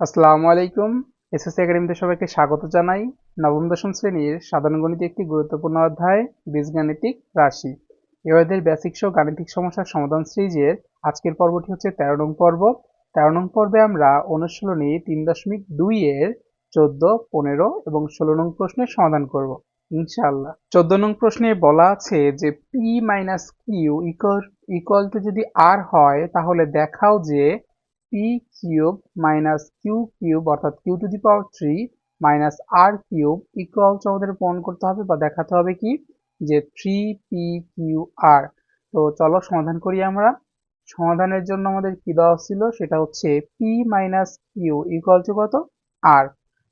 আসসালামু আলাইকুম। এসএসসি একাডেমিতে সবাইকে স্বাগত জানাই। নবম দশম শ্রেণির সাধারণ গণিত একটি গুরুত্বপূর্ণ অধ্যায়, বীজগাণিতিক রাশি। এ অধ্যায়ের বেসিক সহ গাণিতিক সমস্যার সমাধান সিরিজের আজকের পর্বটি হচ্ছে তেরো নং পর্ব। তেরো নং পর্বে আমরা অনুশীলনী তিন দশমিক দুই এর চোদ্দ, পনেরো এবং ষোলো নং প্রশ্নের সমাধান করব, ইনশাআল্লাহ। চোদ্দ নং প্রশ্নে বলা আছে যে P minus Q equal to যদি আর হয়, তাহলে দেখাও যে P cube minus Q cube অর্থাৎ Q to the power three minus R cube equal to আমাদের প্রমাণ করতে হবে বা দেখাতে হবে কি? যে থ্রি পি কিউ আর তো চলো সমাধান করি আমরা। সমাধানের জন্য আমাদের কি দেওয়া ছিল? সেটা হচ্ছে P minus Q equal to কত? আর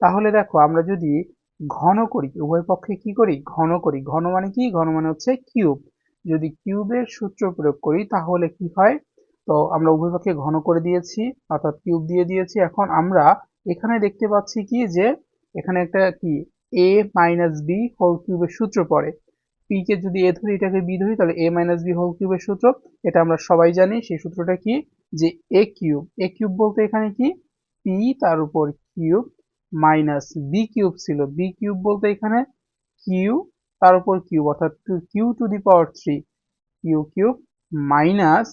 তাহলে দেখো, আমরা যদি ঘন করি, উভয় পক্ষে কি করি? ঘন করি। ঘন মানে কি? ঘন মানে হচ্ছে কিউব যদি কিউবের সূত্র প্রয়োগ করি, তাহলে কি হয়? তো আমরা উভয় পক্ষে ঘন করে দিয়েছি, অর্থাৎ কিউব দিয়ে দিয়েছি। এখন আমরা এখানে দেখতে পাচ্ছি কি যে, এখানে একটা কি এ মাইনাস বি হোল কিউবের সূত্র পড়ে। পি কে যদি এ ধরি, এটাকে বি ধরি, তাহলে এ মাইনাস বি হোল কিউবের সূত্র। এটা আমরা সবাই জানি, সেই সূত্রটা কি? যে এ কিউব এ কিউব বলতে এখানে কি? পি তার উপর কিউব মাইনাস বি কিউব ছিল। বি কিউব বলতে এখানে কিউ তার উপর কিউব অর্থাৎ Q to the power three Q cube minus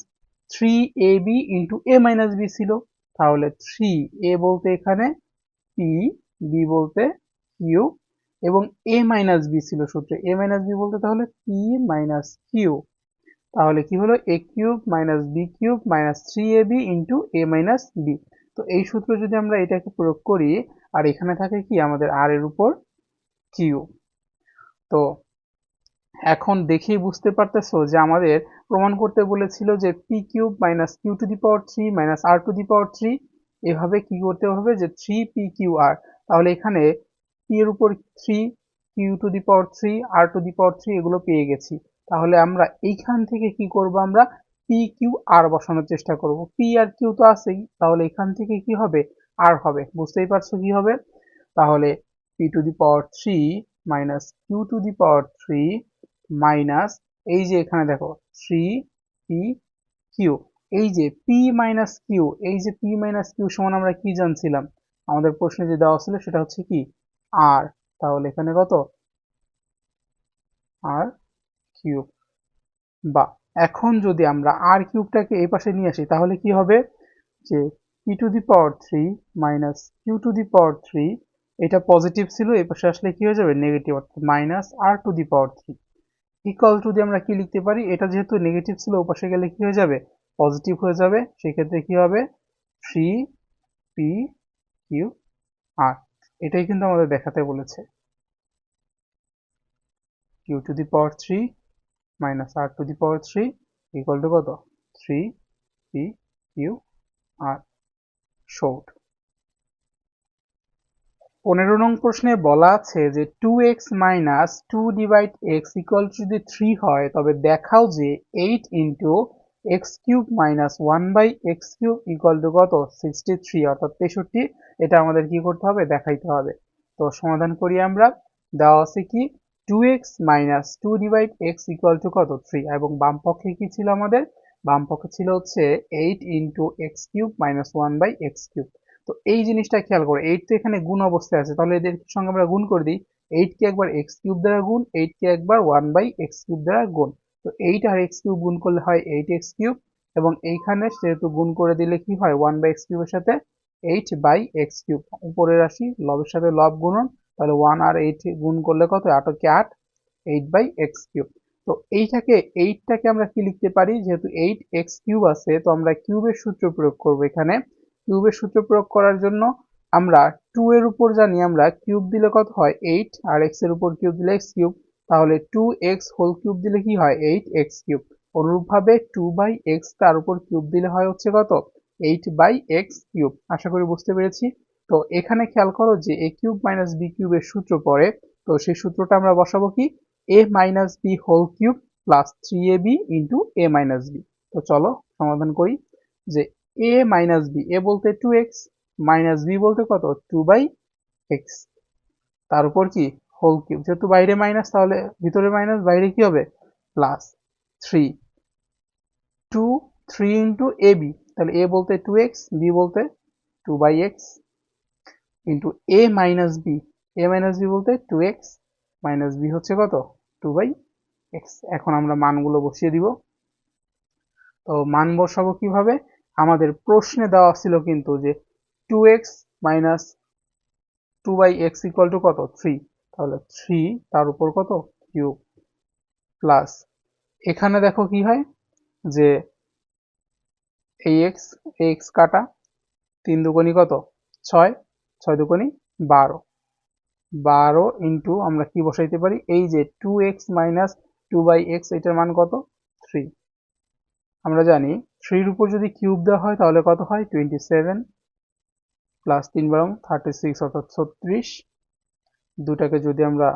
three A B into A minus B ছিল। তাহলে থ্রি এ বলতে এখানে পি বি বলতে কিউ এবং এ মাইনাস বি ছিল সূত্রে। এ মাইনাস বি বলতে তাহলে পি মাইনাস কিউ তাহলে কি হলো? A cube minus B cube minus three A B into A minus B তো এই সূত্র যদি আমরা এটাকে প্রয়োগ করি, আর এখানে থাকে কি? আমাদের আর এর উপর কিউ তো এখন দেখেই বুঝতে পারতেছো যে আমাদের প্রমাণ করতে বলেছিল যে P cube minus Q to the power three minus R to the power three এভাবে কি করতে হবে যে থ্রি পি কিউ আর তাহলে এখানে পি এর উপর three Q to the power three R to the power three এগুলো পেয়ে গেছি। তাহলে আমরা এইখান থেকে কি করব আমরা? পি কিউ আর বসানোর চেষ্টা করব। পি আর কিউ তো আছেই, তাহলে এখান থেকে কি হবে? আর হবে। বুঝতেই পারছ কি হবে? তাহলে P to the power three minus Q to the power three minus এই যে এখানে দেখো থ্রি পি কিউ এই যে পি মাইনাস কিউ এই যে পি মাইনাস কিউ সমান আমরা কি জানছিলাম? আমাদের প্রশ্নে যে দেওয়া ছিল সেটা হচ্ছে কি? আর তাহলে এখানে কত? আর কিউব বা এখন যদি আমরা আর কিউবটাকে এই পাশে নিয়ে আসি, তাহলে কি হবে? যে P to the power three minus Q to the power three এটা পজিটিভ ছিল, এই পাশে আসলে কি হয়ে যাবে? নেগেটিভ অর্থাৎ minus R to the power three equal to দিয়ে আমরা কি লিখতে পারি, এটা যেহেতু নেগেটিভ ছিল, ওপাশে গেলে কি হয়ে যাবে? পজিটিভ হয়ে যাবে। সেক্ষেত্রে কি হবে? থ্রি পি কিউ আর এটাই কিন্তু আমাদের দেখাতে বলেছে। Q to the power three minus R to the power three equal to কত? থ্রি পি কিউ আর শোট পনেরো নং প্রশ্নে বলা আছে যে two X minus two divide X equal to যদি থ্রি হয়, তবে দেখাও যে eight into X cube minus one by X cube equal to কত? সিক্সটি থ্রি অর্থাৎ তেষট্টি। এটা আমাদের কি করতে হবে? দেখাইতে হবে। তো সমাধান করি আমরা। দেওয়া আছে কি? Two X minus two divide X equal to কত? থ্রি এবং বাম পক্ষে কি ছিল আমাদের? বাম পক্ষে ছিল হচ্ছে eight into x cube minus one by x cube তো এই জিনিসটা খেয়াল করো এইট তো এখানে গুণ অবস্থায় আছে, তাহলে এদের সঙ্গে আমরা গুণ করে দিই এইট কে একবার এক্স কিউব দ্বারা গুণ এইট কে একবার ওয়ান বাই এক্স কিউব দ্বারা গুণ। তো এইট আর এক্স কিউব গুণ করলে হয় এইট এক্স কিউব এবং এইখানে সেহেতু গুণ করে দিলে কি হয় ওয়ান বাই এক্স কিউবের সাথে এইট বাই এক্স কিউব উপরে রাশি লবের সাথে লব গুণন, তাহলে ওয়ান আর এইট গুণ করলে কত? আটকে আট এইট বাই এক্স কিউব তো এইটাকে এইটটাকে আমরা কি লিখতে পারি? যেহেতু এইট এক্স কিউব আছে, তো আমরা কিউবের সূত্র প্রয়োগ করব এখানে। কিউবের সূত্র প্রয়োগ করার জন্য আমরা টু এর উপর জানি আমরা কিউব দিলে কত হয় এইট আর এক্সের উপর কিউব দিলে এক্স কিউব, তাহলে টু এক্স হোল কিউব দিলে কি হয়? Eight x cube. অনুরূপভাবে টু বাই এক্স তার উপর কিউব দিলে হয় হচ্ছে কত? Eight by x cube. আশা করি বুঝতে পেরেছি। তো এখানে খেয়াল করো যে এ কিউব মাইনাস বি কিউবের সূত্র পড়ে, তো সেই সূত্রটা আমরা বসাবো কি? A minus b whole cube plus three a b into a minus b তো চলো সমাধান করি যে এ মাইনাস বি এ বলতে টু এক্স মাইনাস বি বলতে কত? টু বাই এক্স তার উপর কি? হোল কিউব যেহেতু বাইরে মাইনাস তাহলে ভিতরে মাইনাস বাইরে কি হবে? Plus three two three into a b তাহলে এ বলতে টু এক্স বি বলতে two by x into a minus b a minus b বলতে টু এক্স মাইনাস বি হচ্ছে কত? টু বাই এক্স এখন আমরা মানগুলো বসিয়ে দিব। তো মান বসাবো কীভাবে? আমাদের প্রশ্নে দেওয়া ছিল কিন্তু যে two x minus two by x equal to কত? থ্রি তাহলে থ্রি তার উপর কত? কিউব প্লাস এখানে দেখো কি হয়? যে এই এক্স এক্স কাটা, তিন দুগুণি কত? ছয়। ছয় দুগুণি বারো। বারো ইন্টু আমরা কি বসাইতে পারি? এই যে two x minus two by x এটার মান কত? থ্রি আমরা জানি থ্রির উপর যদি কিউব দেওয়া হয় তাহলে কত হয়? টোয়েন্টি সেভেন প্লাস তিন বারং থার্টি সিক্স অর্থাৎ ছত্রিশ। দুটাকে যদি আমরা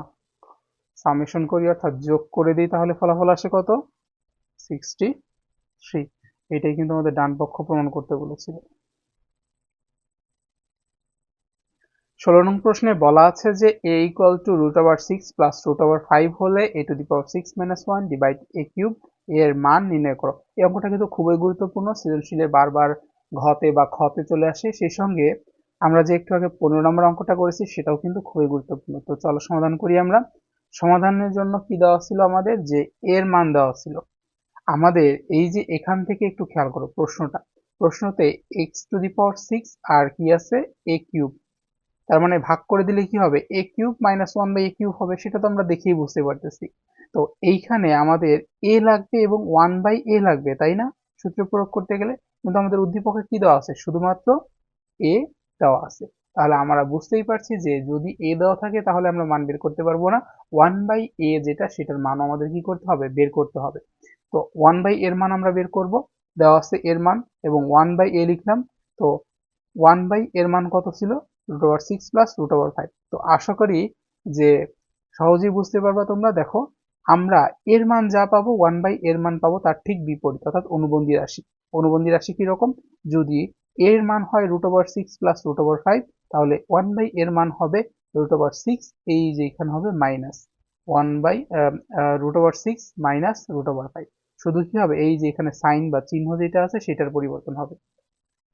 সামেশন করি অর্থাৎ যোগ করে দিই তাহলে ফলাফল আসে কত? সিক্সটি থ্রি এটাই কিন্তু আমাদের ডান পক্ষ প্রমাণ করতে বলেছিল। ষোলো নং প্রশ্নে বলা আছে যে a equal to root over six plus root over five হলে a to the power six minus one divide a cube এর মান নির্ণয় করো। এই অঙ্কটা কিন্তু খুবই গুরুত্বপূর্ণ। সৃজনশীলে বারবার ঘতে বা খতে চলে আসে। সেই সঙ্গে আমরা যে একটু আগে পনেরো নম্বর অঙ্কটা করেছি, সেটাও কিন্তু খুবই গুরুত্বপূর্ণ। তো চলো সমাধান করি আমরা। সমাধানের জন্য কি দেওয়া ছিল আমাদের? যে এর মান দেওয়া ছিল। আমাদের এই যে এখান থেকে একটু খেয়াল করো প্রশ্নটা। প্রশ্নতে x to the power six আর কি আছে? এ কিউব তার মানে ভাগ করে দিলে কি হবে? A cube minus one by a cube হবে, সেটা তো আমরা দেখেই বুঝতে পারতেছি। তো এইখানে আমাদের এ লাগবে এবং ওয়ান বাই এ লাগবে, তাই না? সূত্র প্রয়োগ করতে গেলে। কিন্তু আমাদের উদ্দীপকে কি দেওয়া আছে? শুধুমাত্র এ দেওয়া আছে। তাহলে আমরা বুঝতেই পারছি যে যদি এ দেওয়া থাকে, তাহলে আমরা মান বের করতে পারব না। ওয়ান বাই এ যেটা, সেটার মান আমাদের কি করতে হবে? বের করতে হবে। তো ওয়ান বাই এর মান আমরা বের করব। দেওয়া আছে এর মান এবং ওয়ান বাই এ লিখলাম। তো ওয়ান বাই এর মান কত ছিল? Root over six plus root over five তো আশা করি যে সহজেই বুঝতে পারবা তোমরা। দেখো, আমরা এর মান যা পাবো ওয়ান বাই এর মান পাবো তার ঠিক বিপরীত, অর্থাৎ অনুবন্ধী রাশি। অনুবন্ধী রাশি কীরকম যদি এর মান হয় root over six plus root over five তাহলে ওয়ান বাই এর মান হবে রুট ওভার সিক্স এই যে এখানে হবে minus one by root over six minus root over five শুধু কি হবে? এই যে এখানে সাইন বা চিহ্ন যেটা আছে, সেটার পরিবর্তন হবে।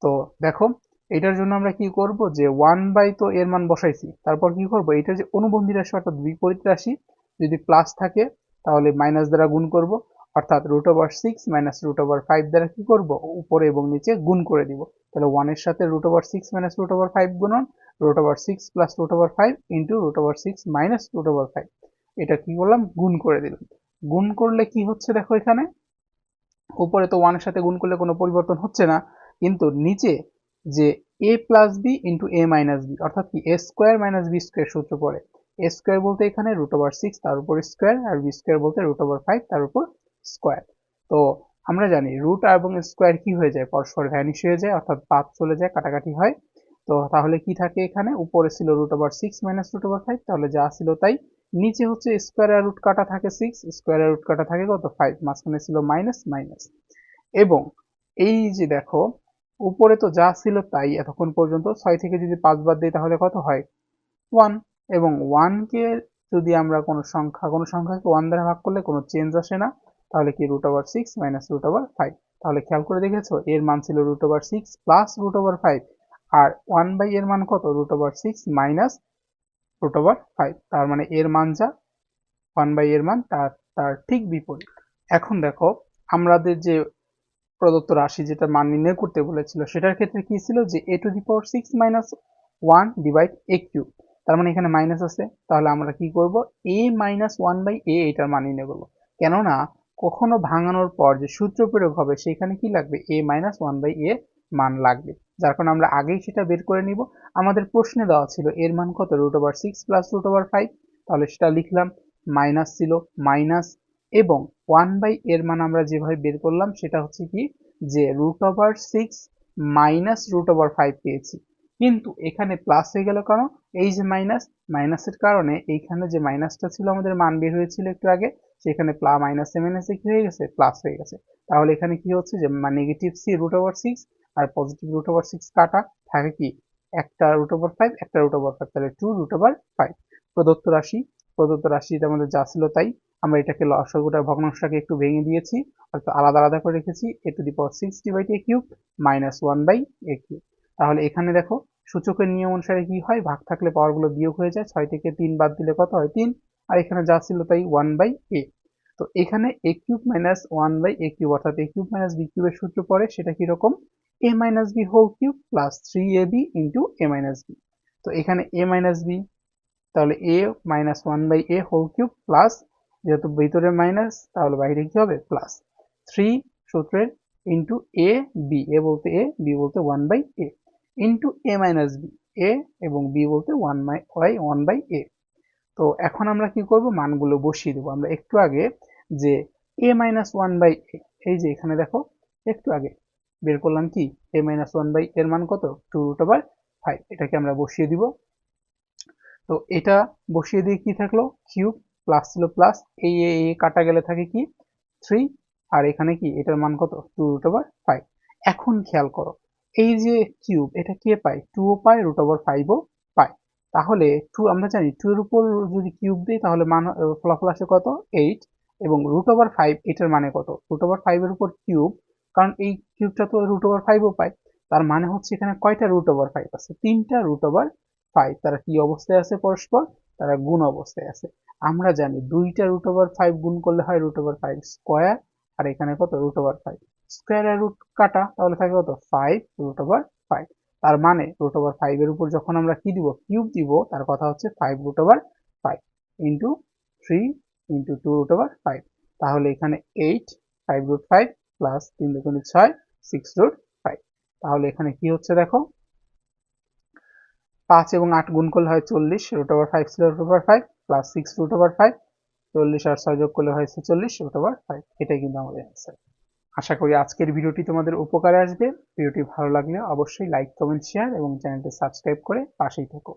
তো দেখো এটার জন্য আমরা কি করব যে ওয়ান বাই তো এর মান বসাইছি, তারপর কি করব? এটা যে অনুবন্ধী রাশি অর্থাৎ বিপরীত রাশি যদি প্লাস থাকে, তাহলে মাইনাস দ্বারা গুণ করব, অর্থাৎ root over six minus root over five দ্বারা কি করব? উপরে এবং নিচে গুণ করে দিব। তাহলে ওয়ানের সাথে root over six minus root over five গুণন root over six plus root over five into root over six minus root over five এটা কি করলাম? গুণ করে দিলাম। গুণ করলে কি হচ্ছে দেখো এখানে? উপরে তো ওয়ানের সাথে গুণ করলে কোনো পরিবর্তন হচ্ছে না, কিন্তু নিচে যে a plus b into a minus b অর্থাৎ কি a square minus b square সূত্র পড়ে। এ স্কোয়ার বলতে এখানে রুট ওভার সিক্স তার উপর স্কোয়ার আর বি স্কোয়ার বলতে রুট ওভার ফাইভ তার উপর স্কোয়ার তো আমরা জানি রুট এবং স্কোয়ার কি হয়ে যায়? পরস্পর ভ্যানিশ হয়ে যায়, অর্থাৎ পাত চলে যায়, কাটাকাটি হয়। তো তাহলে কি থাকে এখানে? উপরে ছিল root over six minus root over five তাহলে যা ছিল তাই। নিচে হচ্ছে স্কোয়ার আর রুট কাটা থাকে সিক্স স্কোয়ার আর রুট কাটা থাকে কত? ফাইভ মাঝখানে ছিল মাইনাস মাইনাস এবং এই যে দেখো উপরে তো যা ছিল তাই এতক্ষণ পর্যন্ত। ছয় থেকে যদি পাঁচ বাদ দিই তাহলে কত হয়? ওয়ান এবং ওয়ানকে যদি আমরা কোনো সংখ্যা, কোনো সংখ্যাকে ওয়ান দ্বারা ভাগ করলে কোনো চেঞ্জ আসে না, তাহলে কি root over six minus root over five তাহলে খেয়াল করে দেখেছ, এর মান ছিল root over six plus root over five R one by এর মান কত? Root over six minus root over five তার মানে এর মান যা ওয়ান বাই এর মান, তার তার ঠিক বিপরীত। এখন দেখো, আমাদের যে প্রদত্ত রাশি যেটা মান নির্ণয় করতে বলেছিল, সেটার ক্ষেত্রে কি ছিল যে a to the power six minus one divide a cube তার মানে এখানে মাইনাস আছে। তাহলে আমরা কি করব? A minus one by a এটার মান নির্ণয় করব। কেননা কখনো ভাঙানোর পর যে সূত্র প্রয়োগ হবে, সেখানে কি লাগবে? A minus one by a মান লাগবে। যার কারণে আমরা আগেই সেটা বের করে নিব। আমাদের প্রশ্নে দেওয়া ছিল, এর মান কত? Root over six plus root over five তাহলে সেটা লিখলাম মাইনাস ছিল মাইনাস এবং ওয়ান বাই এর মান আমরা যেভাবে বের করলাম, সেটা হচ্ছে কি? যে root over six minus root over five পেয়েছি। কিন্তু এখানে প্লাস হয়ে গেল কারণ এই যে মাইনাস মাইনাসের কারণে এইখানে যে মাইনাসটা ছিল, আমাদের মান বের হয়েছিল একটু আগে, সেখানে প্লা মাইনাসে মাইনাসে কি হয়ে গেছে? প্লাস হয়ে গেছে। তাহলে এখানে কি হচ্ছে? যে negative c root over six আর পজিটিভ রুট ওভার সিক্স কাটা থাকে কি? একটা রুট ওভার ফাইভ একটা রুট ওভার ফাইভ তাহলে টু রুট ওভার ফাইভ প্রদত্ত রাশি, প্রদত্ত রাশিতে আমাদের যা ছিল তাই। আমরা এটাকে লসাগুটার ভগ্নাংশটাকে একটু ভেঙে দিয়েছি অর্থাৎ আলাদা আলাদা করে রেখেছি a to the power six divide a cube minus one by a cube তাহলে এখানে দেখো, সূচকের নিয়ম অনুসারে কি হয়? ভাগ থাকলে পাওয়ারগুলো বিয়োগ হয়ে যায়, ছয় থেকে তিন বাদ দিলে কত হয়? তিন। আর এখানে যা ছিল তাই ওয়ান বাই এ তো এখানে a cube minus one by a cube অর্থাৎ এ কিউব মাইনাস বি কিউবের সূত্র পড়ে, সেটা কীরকম? A minus b whole cube plus three a b into a minus b তো এখানে এ মাইনাস বি তাহলে a minus one by a whole cube plus যেহেতু ভিতরে মাইনাস তাহলে বাইরে কি হবে? প্লাস থ্রি সূত্রের ইন্টু এ বি এ বলতে এ বি বলতে one by a into a minus b a এবং বি বলতে one by y one by a তো এখন আমরা কি করব? মানগুলো বসিয়ে দেবো। আমরা একটু আগে যে a minus one by a এই যে এখানে দেখো, একটু আগে বের করলাম কি? এ মাইনাস ওয়ান বাই এর মান কত? টু রুট ওভার ফাইভ এটাকে আমরা বসিয়ে দিব। তো এটা বসিয়ে দিয়ে কি থাকল? কিউব প্লাস ছিল প্লাস এই এ কাটা গেলে থাকে কি? থ্রি আর এখানে কি? এটার মান কত? টু রুট ওভার ফাইভ এখন খেয়াল করো, এই যে কিউব এটা কে পায়? টুও পায় রুট ওভার ফাইভও পায়। তাহলে টু আমরা জানি টু এর উপর যদি কিউব দিই, তাহলে মান ফলাফল আসে কত? এইট এবং রুট ওভার ফাইভ এটার মানে কত? রুট ওভার ফাইভের উপর কিউব কারণ এই কিউবটা তো রুট ওভার ফাইভও পায়। তার মানে হচ্ছে এখানে কয়টা রুট ওভার ফাইভ আছে? তিনটা রুট ওভার ফাইভ তারা কি অবস্থায় আছে পরস্পর? তারা গুণ অবস্থায় আছে। আমরা জানি দুইটা রুট ওভার ফাইভ গুণ করলে হয় রুট ওভার ফাইভ স্কোয়ার আর এখানে কত? রুট ওভার ফাইভ স্কোয়ার আর রুট কাটা, তাহলে থাকে কত? ফাইভ রুট ওভার ফাইভ তার মানে রুট ওভার ফাইভ এর উপর যখন আমরা কি দিব? কিউব দিব, তার কথা হচ্ছে five root over five into three into two root over five তাহলে এখানে eight five root five plus তিন দুগুণে ছয় সিক্স রুট ফাইভ তাহলে এখানে কি হচ্ছে দেখো? পাঁচ এবং আট গুণ করলে হয় চল্লিশ রুট ওভার ফাইভ ছিল root over five plus six root over five চল্লিশ আর ছয় যোগ করলে হয় চল্লিশ রুট ওভার ফাইভ এটাই কিন্তু আমাদের অ্যান্সার আশা করি আজকের ভিডিওটি তোমাদের উপকারে আসবে। ভিডিওটি ভালো লাগলে অবশ্যই লাইক কমেন্ট শেয়ার এবং চ্যানেলটি সাবস্ক্রাইব করে পাশেই থেকো।